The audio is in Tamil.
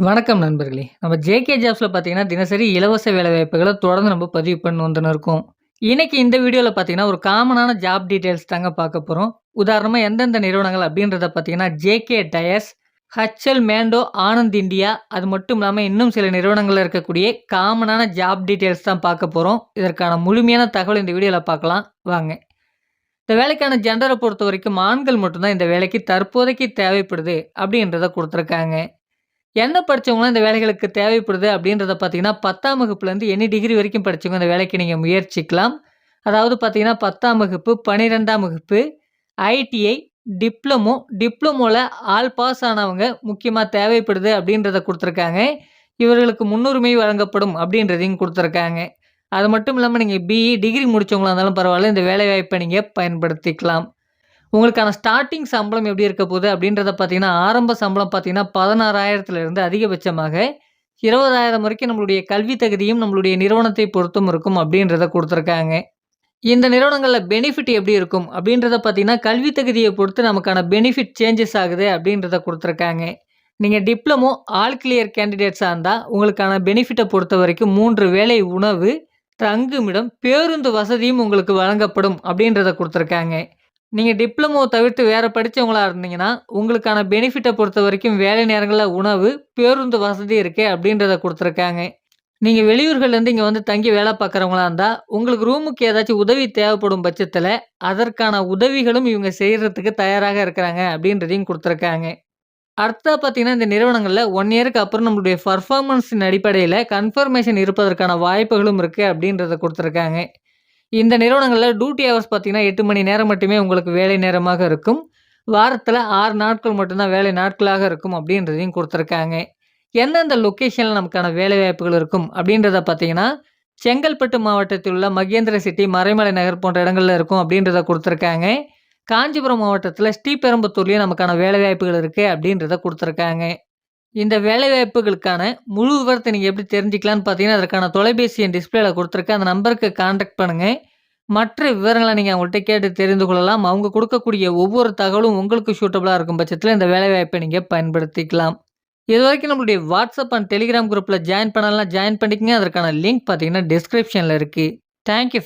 வணக்கம் நண்பர்களே! நம்ம ஜேகே ஜாப்ஸில் பார்த்தீங்கன்னா, தினசரி இலவச வேலைவாய்ப்புகளை தொடர்ந்து நம்ம பதிவு பண்ணி வந்துன்னு இருக்கோம். இன்றைக்கி இந்த வீடியோவில் பார்த்தீங்கன்னா, ஒரு காமனான ஜாப் டீட்டெயில்ஸ் தாங்க பார்க்க போகிறோம் உதாரணமாக எந்தெந்த நிறுவனங்கள் அப்படின்றத பார்த்தீங்கன்னா, JK tyres, HL Mando, Anand India, அது மட்டும் இல்லாமல் இன்னும் சில நிறுவனங்களில் இருக்கக்கூடிய காமனான ஜாப் டீட்டெயில்ஸ் தான் பார்க்க போகிறோம் இதற்கான முழுமையான தகவல் இந்த வீடியோவில் பார்க்கலாம். வாங்க. இந்த வேலைக்கான ஜென்ரலை பொறுத்த வரைக்கும் ஆண்கள் மட்டும்தான் இந்த வேலைக்கு தற்போதைக்கு தேவைப்படுது அப்படின்றத கொடுத்துருக்காங்க என்ன படித்தவங்களும் இந்த வேலைகளுக்கு தேவைப்படுது அப்படின்றத பார்த்தீங்கன்னா, 10ஆம் வகுப்புலேருந்து எனி டிகிரி வரைக்கும் படித்தவங்க இந்த வேலைக்கு நீங்கள் முயற்சிக்கலாம். அதாவது பார்த்தீங்கன்னா, 10ஆம் வகுப்பு, 12ஆம் வகுப்பு, ஐடிஐ, டிப்ளமோ, டிப்ளமோவில் ஆல் பாஸ் ஆனவங்க முக்கியமாக தேவைப்படுது அப்படின்றத கொடுத்துருக்காங்க இவர்களுக்கு முன்னுரிமை வழங்கப்படும் அப்படின்றதையும் கொடுத்துருக்காங்க அது மட்டும் இல்லாமல் நீங்கள் பிஇ, டிகிரி முடித்தவங்களா இருந்தாலும் பரவாயில்ல இந்த வேலைவாய்ப்பை நீங்கள் பயன்படுத்திக்கலாம். உங்களுக்கான ஸ்டார்டிங் சம்பளம் எப்படி இருக்க போகுது அப்படின்றத பார்த்தீங்கன்னா, ஆரம்ப சம்பளம் பார்த்தீங்கன்னா, 16,000த்திலிருந்து அதிகபட்சமாக 20,000 வரைக்கும் நம்மளுடைய கல்வி தகுதியும், நம்மளுடைய நிறுவனத்தை பொறுத்தும் இருக்கும் அப்படின்றத கொடுத்துருக்காங்க. இந்த நிறுவனங்களில் பெனிஃபிட் எப்படி இருக்கும் அப்படின்றத பார்த்தீங்கன்னா, கல்வி தகுதியை பொறுத்து நமக்கான பெனிஃபிட் சேஞ்சஸ் ஆகுது அப்படின்றத கொடுத்துருக்காங்க. நீங்கள் டிப்ளமோ, ஆல் கிளியர் கேண்டிடேட்ஸாக இருந்தால் உங்களுக்கான பெனிஃபிட்டை பொறுத்த வரைக்கும் மூன்று வேலை உணவு, தங்குமிடம், பேருந்து வசதியும் உங்களுக்கு வழங்கப்படும் அப்படின்றத கொடுத்துருக்காங்க. நீங்கள் டிப்ளமோ தவிர்த்து வேறு படித்தவங்களாக இருந்தீங்கன்னா, உங்களுக்கான பெனிஃபிட்டை பொறுத்த வரைக்கும் வேலை நேரங்களில் உணவு, பேருந்து வசதி இருக்கே அப்படின்றத கொடுத்துருக்காங்க. நீங்கள் வெளியூர்கள்லேருந்து இங்கே வந்து தங்கி வேலை பார்க்குறவங்களா இருந்தால் உங்களுக்கு ரூமுக்கு ஏதாச்சும் உதவி தேவைப்படும் பட்சத்தில் அதற்கான உதவிகளும் இவங்க செய்கிறதுக்கு தயாராக இருக்கிறாங்க அப்படின்றதையும் கொடுத்துருக்காங்க. அடுத்தா பார்த்தீங்கன்னா, இந்த நிறுவனங்களில் ஒன் இயருக்கு அப்புறம் நம்மளுடைய பர்ஃபார்மன்ஸின் அடிப்படையில் கன்ஃபர்மேஷன் இருப்பதற்கான வாய்ப்புகளும் இருக்குது அப்படின்றத கொடுத்துருக்காங்க. இந்த நிறுவனங்களில் டியூட்டி ஹவர்ஸ் பார்த்தீங்கன்னா, எட்டு மணி நேரம் மட்டுமே உங்களுக்கு வேலை நேரமாக இருக்கும். வாரத்தில் ஆறு நாட்கள் மட்டும்தான் வேலை நாட்களாக இருக்கும் அப்படின்றதையும் கொடுத்துருக்காங்க. எந்தெந்த லொக்கேஷனில் நமக்கான வேலைவாய்ப்புகள் இருக்கும் அப்படின்றத பார்த்தீங்கன்னா, செங்கல்பட்டு மாவட்டத்தில் உள்ள மகேந்திர சிட்டி, மறைமலை நகர் போன்ற இடங்கள்ல இருக்கும் அப்படின்றத கொடுத்துருக்காங்க. காஞ்சிபுரம் மாவட்டத்தில் ஸ்ரீபெரும்புத்தூர்லேயும் நமக்கான வேலைவாய்ப்புகள் இருக்குது அப்படின்றத கொடுத்துருக்காங்க. இந்த வேலைவாய்ப்புகளுக்கான முழு விவரத்தை நீங்கள் எப்படி தெரிஞ்சுக்கலான்னு பார்த்தீங்கன்னா, அதற்கான தொலைபேசி எண் டிஸ்பிளேல கொடுத்துருக்கேன் அந்த நம்பருக்கு கான்டாக்ட் பண்ணுங்கள் மற்ற விவரங்களை நீங்கள் அவங்கள்ட்ட கேட்டு தெரிந்து கொள்ளலாம். அவங்க கொடுக்கக்கூடிய ஒவ்வொரு தகவலும் உங்களுக்கு சூட்டபுளாக இருக்கும் பட்சத்தில் இந்த வேலைவாய்ப்பை நீங்கள் பயன்படுத்திக்கலாம். இதுவரைக்கும் நம்மளுடைய வாட்ஸ்அப் அண்ட் டெலிகிராம் குரூப்பில் ஜாயின் பண்ணலாம் ஜாயின் பண்ணிக்கங்க. அதற்கான லிங்க் பார்த்தீங்கன்னா, டிஸ்கிரிப்ஷனில் இருக்குது தேங்க் யூ